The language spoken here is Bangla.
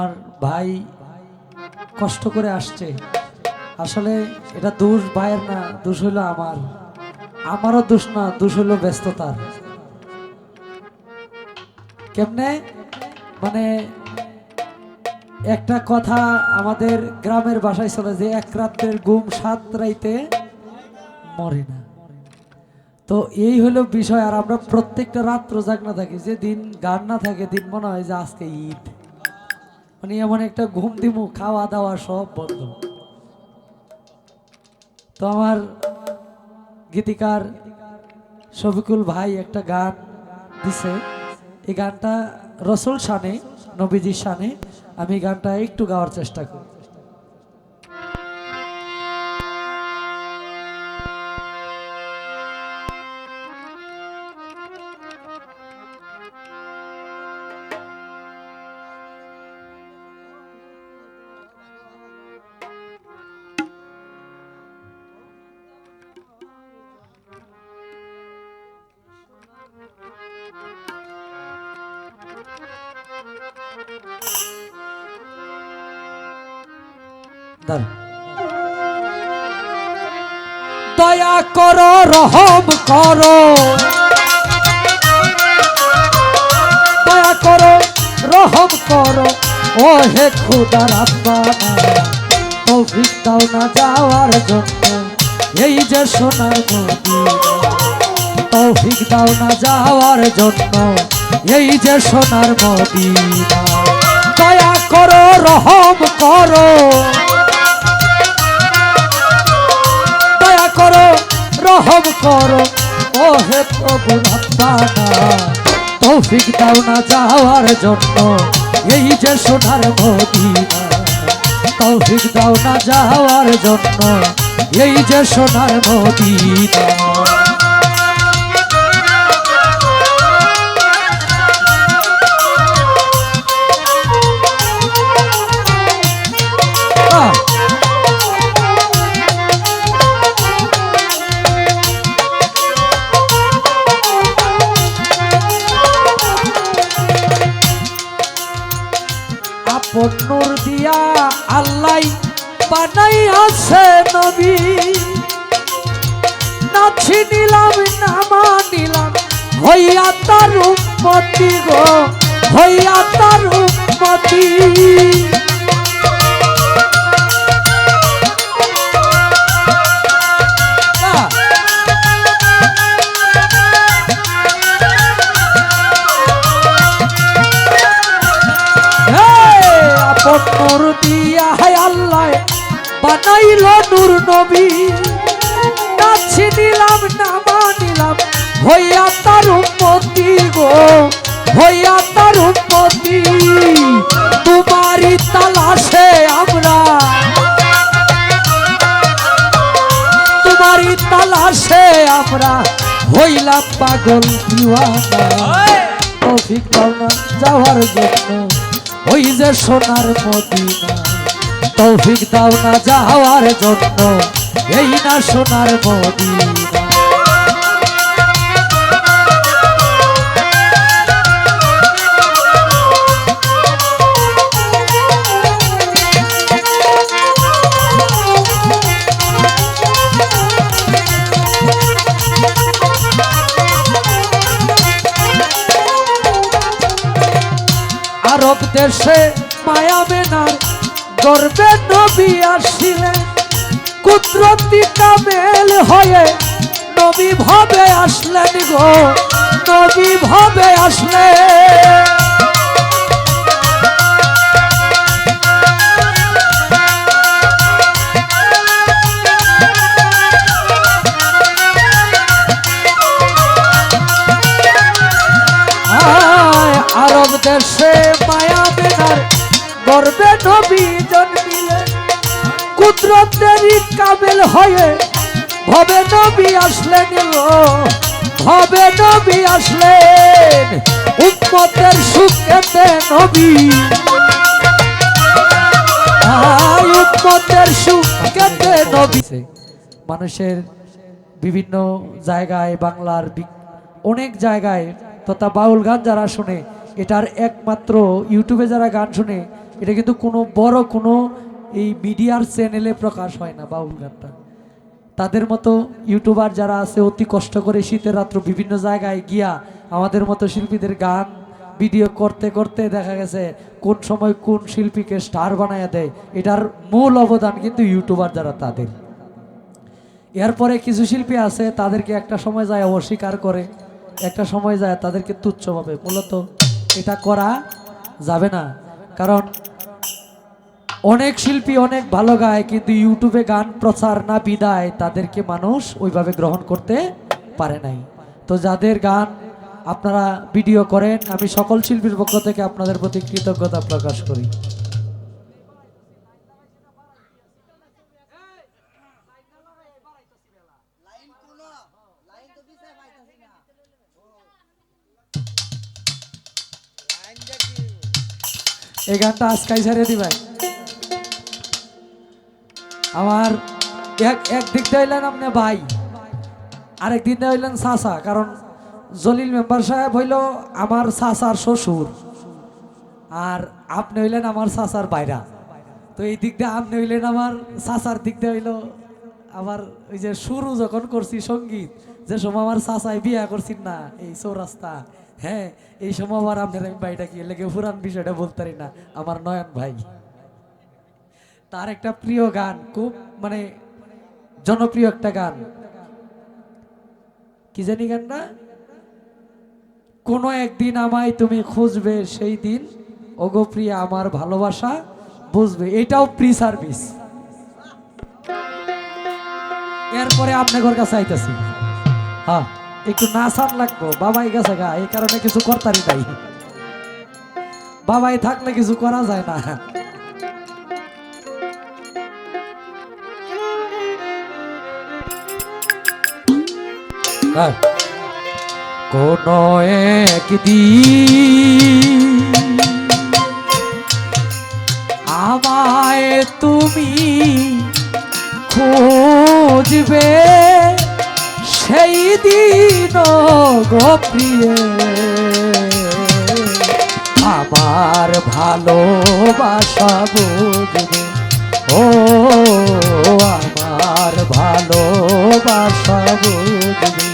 আমার ভাই কষ্ট করে আসছে। আসলে এটা দোষ ভাইয়ের না, দোষ হইল আমার। আমারও দোষ না, দোষ হইল ব্যস্ততার। কেমনে? মানে একটা কথা আমাদের গ্রামের বাসায় চলে যে, এক রাত্রের ঘুম সাত রাইতে মরে না। তো এই হলো বিষয়, আর আমরা প্রত্যেকটা রাত্র জাগনা থাকি। যে দিন গান না থাকে, দিন মনে হয় যে আজকে ঈদ। মানে এমন একটা ঘুম দিব খাওয়া দাওয়া সব বন্ধ। তো আমার গীতিকার শফিকুল ভাই একটা গান দিছে। এই গানটা রসুল শানে, নবীজির শানে। আমি গানটা একটু গাওয়ার চেষ্টা করি। দয়া করো, রহম করো। দয়া করো, রহম করো। ও হে খুদার তৌফিক দাও না যাওয়ার জন্য। এই যে সোনার মদিনা তৌফিক দাও না যাওয়ার জন্য। এই যে সোনার মদিনা, দয়া করো, রহম করো। দয়া করো, রহম করো। ও হে প্রভু তৌফিক দাও না যাওয়ার জন্য। এই যে সোনার মদিনা, তৌফিক দাও না যাওয়ার জন্য। এই যে সোনার মদিনা। নবী নাছি নিলাম নামা নিলাম হইয়া তার উন্মতি গো হইয়া তার উন্মতি। নবী নাছি নিলাম নামা নিলাম হইয়া তার উন্মতি গো হইয়া তার উন্মতি। তোমারই তালাশে আমরা। তোমারই তালাশে আমরা। হইলাম পাগল দিওয়ানা। যাওয়ার জন্য। ওই যে সোনার মদিনা। তৌফিক দাও না যাওয়ার জন্য। এই না সোনার মদিনা। আরব দেশে মায়া মেনার গর্বে নবী আসিলেন কুদরতি কামেল হয়ে নবী ভাবে আসলেন গো নবী ভাবে আসলেন। হয়ে ভবে নবী আসলেন ভবে নবী আসলেন, উম্মতের সুখেতে নবী। উম্মতের সুখেতে নবী। মানুষের বিভিন্ন জায়গায় বাংলার অনেক জায়গায়, তথা বাউল গান যারা শুনে, এটার একমাত্র ইউটিউবে যারা গান শুনে, এটা কিন্তু কোনো বড় কোনো এই মিডিয়ার চ্যানেলে প্রকাশ হয় না বাউল গানটা। তাদের মতো ইউটিউবার যারা আছে, অতি কষ্ট করে শীতের রাত্র বিভিন্ন জায়গায় গিয়া আমাদের মতো শিল্পীদের গান ভিডিও করতে করতে দেখা গেছে, কোন সময় কোন শিল্পীকে স্টার বানায়া দেয়, এটার মূল অবদান কিন্তু ইউটিউবার যারা তাদের। এরপরে কিছু শিল্পী আছে, তাদেরকে একটা সময় যায় অস্বীকার করে, একটা সময় যায় তাদেরকে তুচ্ছ ভাবে। মূলত এটা করা যাবে না। কারণ অনেক শিল্পী অনেক ভালো গায়, কিন্তু ইউটিউবে গান প্রচার না বিদায় তাদেরকে মানুষ ওইভাবে গ্রহণ করতে পারে নাই। তো যাদের গান আপনারা ভিডিও করেন, আমি সকল শিল্পীর পক্ষ থেকে আপনাদের প্রতি কৃতজ্ঞতা প্রকাশ করি। এই গানটা আজকাই ছেড়ে দিবেন। আমার এক এক দিক দিয়ে হইলেন আপনি ভাই, আরেক দিন হইলেন চাচা, কারণ জলিল মেম্বার সাহেব হইল আমার চাচার শ্বশুর, আর আপনি হইলেন আমার চাচার বাইরা। তো এই দিক দিয়ে আপনি হইলেন আমার চাচার দিক দিয়ে হইল আমার ওই যে শুরু যখন করছি সংগীত, যে সময় আমার চাচাই বিয়া করছি না, এই চৌরাস্তা হ্যাঁ এই সময় আবার আপনার আমি ভাইটা কি লেগে পুরান বিষয়টা বলতে পারি না, আমার নয়ন ভাই। তার একটা প্রিয় গান, খুব মানে জনপ্রিয় একটা গান। কি জানি গানটা? কোনো একদিন আমায় তুমি খুঁজবে, সেই দিন ওগো প্রিয়া আমার ভালোবাসা বুঝবে। এটাও প্রি সার্ভিস এরপরে আপনাদের কাছে আইতেছি। হ্যাঁ একটু নাচান লাগবো। বাবাই গেছে গা, এই কারণে কিছু করতারি নাই। বাবাই থাকলে কিছু করা যায় না। কোন একদিন আমায় তুমি খুঁজবে, সেই দিন গোপ্রিয়ে আমার ভালোবাসা বুঝবে, ও আমার ভালোবাসা বুঝবে।